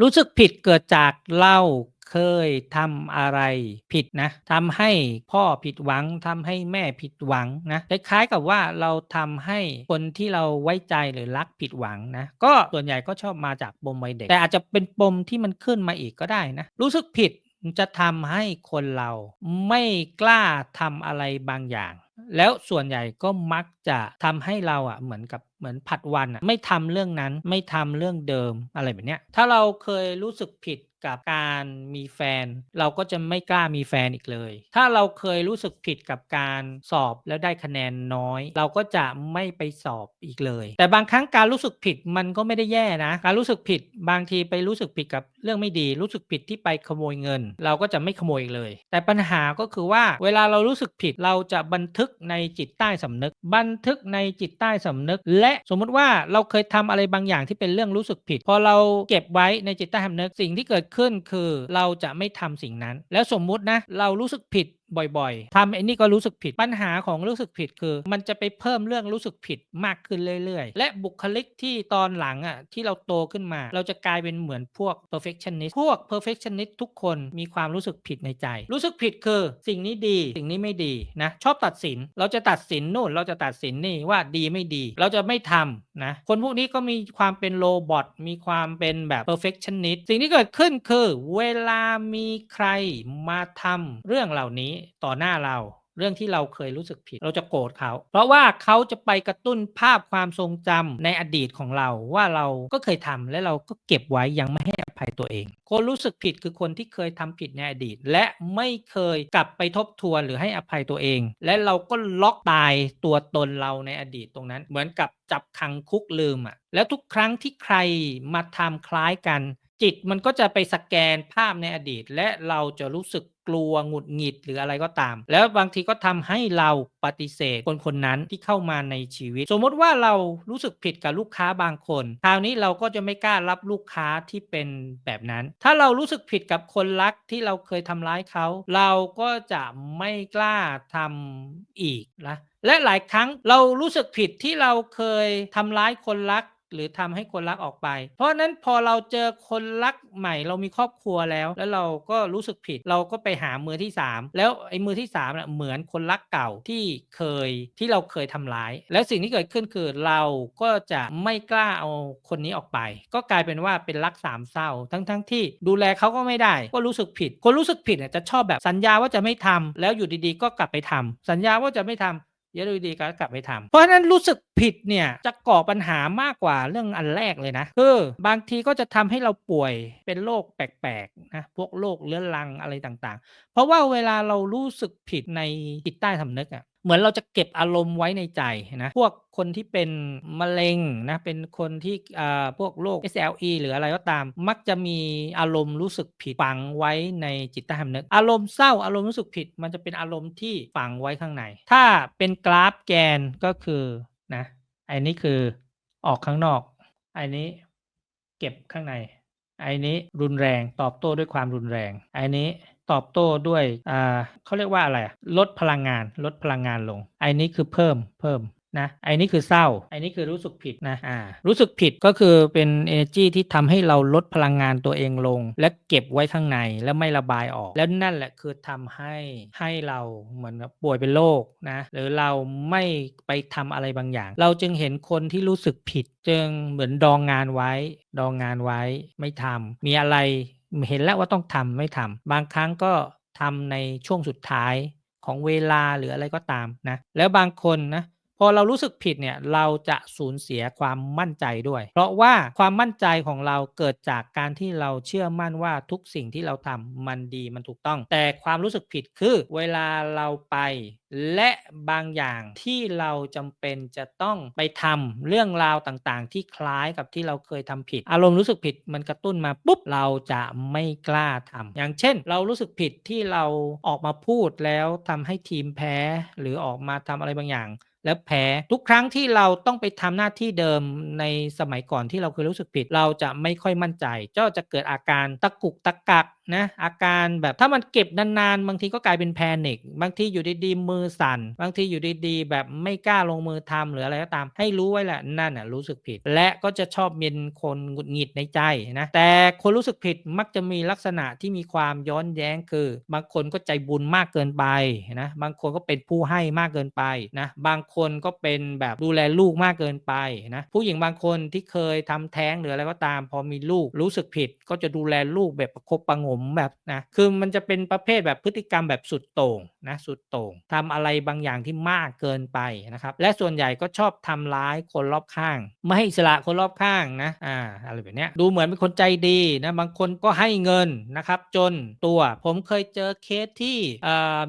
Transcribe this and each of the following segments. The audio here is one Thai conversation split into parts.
รู้สึกผิดเกิดจากเราเคยทำอะไรผิดนะทำให้พ่อผิดหวังทำให้แม่ผิดหวังนะคล้ายๆกับว่าเราทำให้คนที่เราไว้ใจหรือรักผิดหวังนะก็ส่วนใหญ่ก็ชอบมาจากปมวัยเด็ก แต่อาจจะเป็นปมที่มันขึ้นมาอีกก็ได้นะรู้สึกผิดจะทำให้คนเราไม่กล้าทำอะไรบางอย่าง แล้วส่วนใหญ่ก็มักจะทำให้เราอะเหมือนกับเหมือนผัดวันอะไม่ทำเรื่องนั้นไม่ทำเรื่องเดิมอะไรแบบเนี้ยถ้าเราเคยรู้สึกผิด กับการมีแฟน เราก็จะไม่กล้ามีแฟนอีกเลย ถ้าเราเคยรู้สึกผิดกับการสอบแล้วได้คะแนนน้อย เราก็จะไม่ไปสอบอีกเลย แต่บางครั้งการรู้สึกผิดมันก็ไม่ได้แย่นะ การรู้สึกผิดบางทีไปรู้สึกผิดกับเรื่องไม่ดี รู้สึกผิดที่ไปขโมยเงิน เราก็จะไม่ขโมยอีกเลย แต่ปัญหาก็คือว่าเวลาเรารู้สึกผิดเราจะบันทึกในจิตใต้สำนึก บันทึกในจิตใต้สำนึก และสมมุติว่าเราเคยทำอะไรบางอย่างที่เป็นเรื่องรู้สึกผิด พอเราเก็บไว้ในจิตใต้สำนึกสิ่งที่เกิดขึ้นคือเราจะไม่ทำสิ่งนั้น แล้วสมมุตินะ เรารู้สึกผิด บ่อยๆทำไอ้นี่ก็รู้สึกผิดปัญหาของรู้สึกผิดคือ มันจะไปเพิ่มเรื่องรู้สึกผิดมากขึ้นเรื่อยๆ และบุคลิกที่ตอนหลังอะที่เราโตขึ้นมา เราจะกลายเป็นเหมือนพวก perfectionist พวก perfectionist ทุกคนมีความรู้สึกผิดในใจ รู้สึกผิดคือ สิ่งนี้ดี สิ่งนี้ไม่ดีนะชอบตัดสินเราจะตัดสินนู่นเราจะตัดสินนี่ว่าดีไม่ดี เราจะไม่ทำนะคนพวกนี้ก็มีความเป็นโรบอทมีความเป็นแบบ perfectionist สิ่งที่เกิดขึ้นคือ เวลามีใครมาทำเรื่องเหล่านี้ต่อหน้าเรา เรื่องที่เราเคยรู้สึกผิด เราจะโกรธเขา เพราะว่าเขาจะไปกระตุ้นภาพความทรงจำในอดีตของเราว่าเราก็เคยทำและเราก็เก็บไว้ยังไม่ให้อภัยตัวเอง คนรู้สึกผิดคือคนที่เคยทำผิดในอดีต และไม่เคยกลับไปทบทวนหรือให้อภัยตัวเอง และเราก็ล็อกตายตัวตนเราในอดีตตรงนั้น เหมือนกับจับขังคุกลืมอะแล้วทุกครั้งที่ใครมาทำคล้ายกัน จิตมันก็จะไปสแกนภาพในอดีต และเราจะรู้สึกกลัวหงุดหงิดหรืออะไรก็ตาม แล้วบางทีก็ทำให้เราปฏิเสธคนคนนั้นที่เข้ามาในชีวิต สมมติว่าเรารู้สึกผิดกับลูกค้าบางคน คราวนี้เราก็จะไม่กล้ารับลูกค้าที่เป็นแบบนั้น ถ้าเรารู้สึกผิดกับคนรักที่เราเคยทำร้ายเขา เราก็จะไม่กล้าทำอีกนะและหลายครั้งเรารู้สึกผิดที่เราเคยทำร้ายคนรัก หรือทำให้คนรักออกไป เพราะนั้นพอเราเจอคนรักใหม่เรามีครอบครัวแล้ว แล้วเราก็รู้สึกผิด เราก็ไปหามือที่ 3 แล้วไอ้มือที่3เนี่ยเหมือนคนรักเก่าที่เคยที่เราเคยทำร้าย แล้วสิ่งที่เกิดขึ้นคือเราก็จะไม่กล้าเอาคนนี้ออกไป ก็กลายเป็นว่าเป็นรักสามเศร้าทั้งทั้งที่ดูแลเขาก็ไม่ได้ ก็รู้สึกผิด คนรู้สึกผิดเนี่ยจะชอบแบบสัญญาว่าจะไม่ทำแล้วอยู่ดีๆ ก็กลับไปทำสัญญาว่าจะไม่ทำ เยวดูดีก็กลับไปทำเพราะฉะนั้นรู้สึกผิดเนี่ยจะก่อปัญหามากกว่าเรื่องอันแรกเลยนะคือบางทีก็จะทำให้เราป่วยเป็นโรคแปลกๆนะพวกโรคเรื้อรังอะไรต่างๆ เพราะว่าเวลาเรารู้สึกผิดในจิตใต้สำนึกอะ่ะ เหมือนเราจะเก็บอารมณ์ไว้ในใจนะพวกคนที่เป็นมะเร็งนะเป็นคนที่อ่าพวกโรค SLE หรืออะไรก็ตาม มักจะมีอารมณ์รู้สึกผิดฝังไว้ในจิตใต้สำนึกอารมณ์เศร้าอารมณ์รู้สึกผิด มันจะเป็นอารมณ์ที่ฝังไว้ข้างใน ถ้าเป็นกราฟแกนก็คือนะอันนี้คือออกข้างนอกอันนี้เก็บข้างในไอ้นี้รุนแรงตอบโต้ด้วยความรุนแรงไอ้นี้ ตอบโต้ด้วยอ่าเขาเรียกว่าอะไรลดพลังงาน ลดพลังงานลงไอ้นี้คือเพิ่มเพิ่มนะไอ้นี้คือเศร้าไอ้นี้คือรู้สึกผิดนะอ่ารู้สึกผิดก็คือเป็น energy ที่ทำให้เราลดพลังงานตัวเองลง และเก็บไว้ข้างในแล้วไม่ระบายออก แล้วนั่นแหละคือทำให้ให้เราเหมือนกับป่วยเป็นโรคนะหรือเราไม่ไปทำอะไรบางอย่าง เราจึงเห็นคนที่รู้สึกผิด จึงเหมือนดองงานไว้ ดองงานไว้ไม่ทำมีอะไร เห็นแล้วว่าต้องทำไม่ทำบางครั้งก็ทำในช่วงสุดท้ายของเวลาหรืออะไรก็ตามนะแล้วบางคนนะ พอเรารู้สึกผิดเนี่ยเราจะสูญเสียความมั่นใจด้วย เพราะว่าความมั่นใจของเราเกิดจากการที่เราเชื่อมั่นว่าทุกสิ่งที่เราทำมันดีมันถูกต้อง แต่ความรู้สึกผิดคือเวลาเราไป และบางอย่างที่เราจำเป็นจะต้องไปทำเรื่องราวต่างๆ ที่คล้ายกับที่เราเคยทำผิด อารมณ์รู้สึกผิดมันกระตุ้นมาปุ๊บเราจะไม่กล้าทำอย่างเช่น เรารู้สึกผิดที่เราออกมาพูดแล้วทำให้ทีมแพ้หรือออกมาทำอะไรบางอย่าง แล้วแพ้ทุกครั้งที่เราต้องไปทำหน้าที่เดิมในสมัยก่อนที่เราเคยรู้สึกผิด เราจะไม่ค่อยมั่นใจก็จะเกิดอาการตะกุกตะกักนะอาการแบบถ้ามันเก็บนานๆ บางทีก็กลายเป็น panic บางทีอยู่ดีๆมือสั่น บางทีอยู่ดีๆ แบบไม่กล้าลงมือทำหรืออะไรก็ตาม ให้รู้ไว้แหละนั่นน่ะรู้สึกผิด และก็จะชอบเป็นคนหงุดหงิดในใจนะแต่คนรู้สึกผิดมักจะมีลักษณะที่มีความย้อนแย้งคือ บางคนก็ใจบุญมากเกินไปนะบางคนก็เป็นผู้ให้มากเกินไปนะบางคนก็เป็นแบบดูแลลูกมากเกินไปนะผู้หญิงบางคนที่เคยทำแท้งหรืออะไรก็ตาม พอมีลูกรู้สึกผิด ก็จะดูแลลูกแบบประคบประงมแบบนะคือมันจะเป็นประเภทแบบพฤติกรรมแบบสุดโต่งนะสุดโต่งทำอะไรบางอย่างที่มากเกินไปนะครับและส่วนใหญ่ก็ชอบทำร้ายคนรอบข้าง ไม่ให้อิสระคนรอบข้างนะอ่าอะไรแบบเนี้ยดูเหมือนเป็นคนใจดีนะบางคนก็ให้เงินนะครับจนตัวผมเคยเจอเคสที่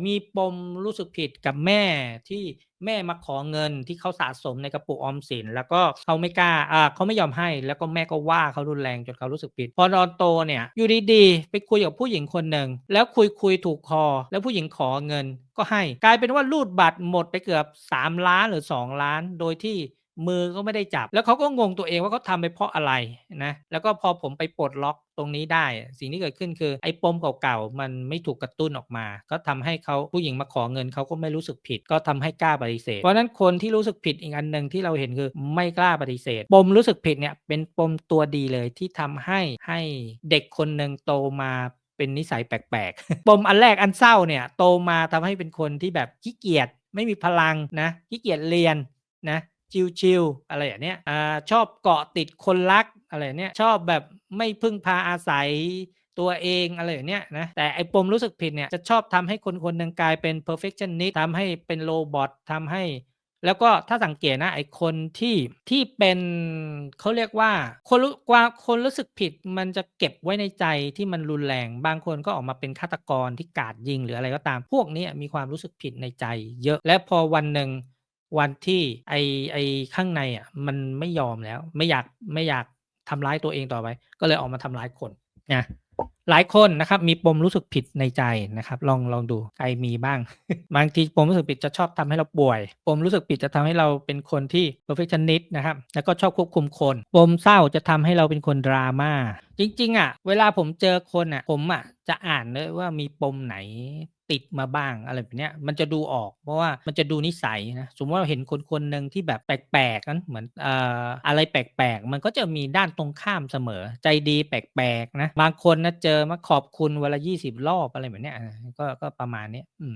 มีปมรู้สึกผิดกับแม่ที่ แม่มาขอเงินที่เขาสะสมในกระปุกออมสิน แล้วก็เขาไม่กล้าอ่าเขาไม่ยอมให้ แล้วก็แม่ก็ว่าเขารุนแรงจนเขารู้สึกผิด พอตอนโตเนี่ยอยู่ดีๆไปคุยกับผู้หญิงคนหนึ่งแล้วคุยๆถูกคอ แล้วผู้หญิงขอเงินก็ให้ กลายเป็นว่ารูดบัตรหมดไปเกือบ 3 ล้านหรือ 2 ล้าน โดยที่ มือก็ไม่ได้จับ แล้วเขาก็งงตัวเองว่าเขาทำไปเพราะอะไรนะแล้วก็พอผมไปปลดล็อกตรงนี้ได้ สิ่งที่เกิดขึ้นคือไอ้ปมเก่าๆมันไม่ถูกกระตุ้นออกมา ก็ทำให้เขาผู้หญิงมาขอเงินเขาก็ไม่รู้สึกผิด ก็ทำให้กล้าปฏิเสธ เพราะฉะนั้นคนที่รู้สึกผิดอีกอันหนึ่งที่เราเห็นคือไม่กล้าปฏิเสธ ปมรู้สึกผิดเนี่ยเป็นปมตัวดีเลยที่ทำให้ให้เด็กคนหนึ่งโตมาเป็นนิสัยแปลกๆ ปมอันแรกอันเศร้าเนี่ยโตมาทำให้เป็นคนที่แบบขี้เกียจไม่มีพลังนะขี้เกียจเรียนนะ ชิลๆอะไรอย่างเนี้ยอ่าชอบเกาะติดคนรักอะไรเนี้ยชอบแบบไม่พึ่งพาอาศัยตัวเองอะไรอย่างเนี้ยนะแต่ไอ้ปมรู้สึกผิดเนี่ยจะชอบทำให้คนคนหนึ่งกลายเป็น perfectionist ทำให้เป็นโรบอททำให้ แล้วก็ถ้าสังเกตนะไอ้คนที่ที่เป็นเขาเรียกว่าคนรู้กว่าคนรู้สึกผิดมันจะเก็บไว้ในใจที่มันรุนแรง บางคนก็ออกมาเป็นฆาตกรที่กาดยิงหรืออะไรก็ตามพวกนี้มีความรู้สึกผิดในใจ เยอะและพอวันหนึ่ง วันที่ไอ้ไอ้ข้างในอะ มันไม่ยอมแล้ว ไม่อยากไม่อยากทำร้ายตัวเองต่อไป ก็เลยออกมาทำร้ายคนนะหลายคนนะครับ มีปมรู้สึกผิดในใจนะครับ ลองลองดูใครมีบ้าง บางทีปมรู้สึกผิดจะชอบทำให้เราป่วย ปมรู้สึกผิดจะทำให้เราเป็นคนที่ perfectionist นะครับ แล้วก็ชอบควบคุมคน ปมเศร้าจะทำให้เราเป็นคนดราม่าจริง ๆ อะ เวลาผมเจอคนอะ ผมอะจะอ่านเลยว่ามีปมไหน ติดมาบ้างอะไรแบบเนี้ยมันจะดูออก เพราะว่ามันจะดูนิสัยนะสมมติว่าเราเห็นคนคนหนึ่งที่แบบแปลกๆนั้นเหมือนเอ่ออะไรแปลกๆ มันก็จะมีด้านตรงข้ามเสมอ ใจดีแปลกๆนะบางคนนะเจอมาขอบคุณวันละ20รอบอะไรแบบเนี้ยก็ก็ประมาณนี้อืม